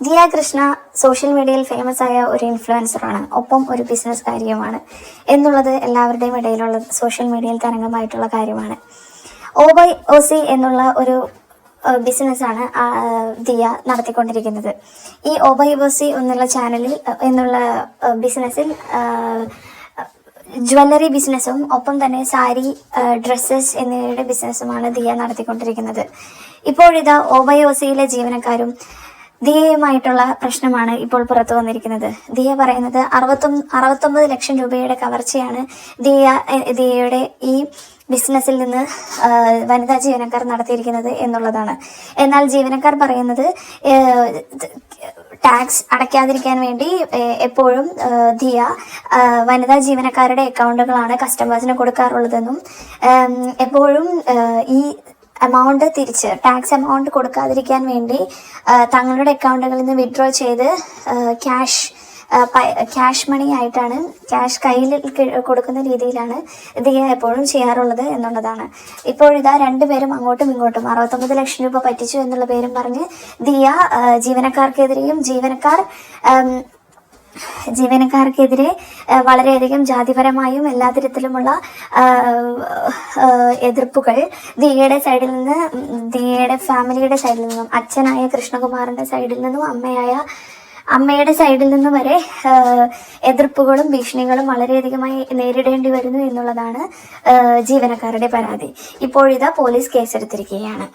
Diya Krishna social മീഡിയയിൽ famous ആയ ഒരു ഇൻഫ്ലുവൻസറാണ് ഒപ്പം ഒരു ബിസിനസ് കാര്യമാണ് എന്നുള്ളത് എല്ലാവരുടെയും ഇടയിലുള്ള സോഷ്യൽ മീഡിയയിൽ തരംഗമായിട്ടുള്ള കാര്യമാണ്. ഒ ബൈ ഒ സി എന്നുള്ള ഒരു ബിസിനസ്സാണ് ദിയ നടത്തിക്കൊണ്ടിരിക്കുന്നത്. ഈ ഒ ബൈ ഒ സി എന്നുള്ള ചാനലിൽ എന്നുള്ള ബിസിനസ്സിൽ ജ്വല്ലറി ബിസിനസ്സും ഒപ്പം തന്നെ സാരി ഡ്രസ്സസ് എന്നിവയുടെ ബിസിനസ്സുമാണ് ദിയ നടത്തിക്കൊണ്ടിരിക്കുന്നത്. ഇപ്പോഴിതാ ഒബയോസിയിലെ ജീവനക്കാരും ദിയയുമായിട്ടുള്ള പ്രശ്നമാണ് ഇപ്പോൾ പുറത്തു വന്നിരിക്കുന്നത്. ദിയ പറയുന്നത് അറുപത്തൊന്ന് അറുപത്തൊമ്പത് ലക്ഷം രൂപയുടെ കവർച്ചയാണ് ദിയ ദിയയുടെ ഈ ബിസിനസ്സിൽ നിന്ന് വനിതാ ജീവനക്കാർ നടത്തിയിരിക്കുന്നത് എന്നുള്ളതാണ്. എന്നാൽ ജീവനക്കാർ പറയുന്നത് ടാക്സ് അടയ്ക്കാതിരിക്കാൻ വേണ്ടി എപ്പോഴും ദിയ വനിതാ ജീവനക്കാരുടെ അക്കൗണ്ടുകളാണ് കസ്റ്റമേഴ്സിന് കൊടുക്കാറുള്ളതെന്നും എപ്പോഴും ഈ എമൗണ്ട് തിരിച്ച് ടാക്സ് എമൗണ്ട് കൊടുക്കാതിരിക്കാൻ വേണ്ടി തങ്ങളുടെ അക്കൗണ്ടുകളിൽ നിന്ന് വിഡ്രോ ചെയ്ത് ക്യാഷ് ക്യാഷ് മണി ആയിട്ടാണ് ക്യാഷ് കയ്യിൽ കൊടുക്കുന്ന രീതിയിലാണ് ദിയ എപ്പോഴും ചെയ്യാറുള്ളത് എന്നുള്ളതാണ്. ഇപ്പോഴിതാ രണ്ടുപേരും അങ്ങോട്ടും ഇങ്ങോട്ടും അറുപത്തൊമ്പത് ലക്ഷം രൂപ പറ്റിച്ചു എന്നുള്ള പേരും പറഞ്ഞ് ദിയ ജീവനക്കാർക്കെതിരെയും ജീവനക്കാർ ജീവനക്കാർക്കെതിരെ വളരെയധികം ജാതിപരമായും എല്ലാ തരത്തിലുമുള്ള എതിർപ്പുകൾ ദിയയുടെ സൈഡിൽ നിന്ന് ദിയയുടെ ഫാമിലിയുടെ സൈഡിൽ നിന്നും അച്ഛനായ കൃഷ്ണകുമാറിന്റെ സൈഡിൽ നിന്നും അമ്മയായ അമ്മയുടെ സൈഡിൽ നിന്നും വരെ എതിർപ്പുകളും ഭീഷണികളും വളരെയധികമായി നേരിടേണ്ടി വരുന്നു എന്നുള്ളതാണ് ജീവനക്കാരുടെ പരാതി. ഇപ്പോഴിതാ പോലീസ് കേസെടുത്തിരിക്കുകയാണ്.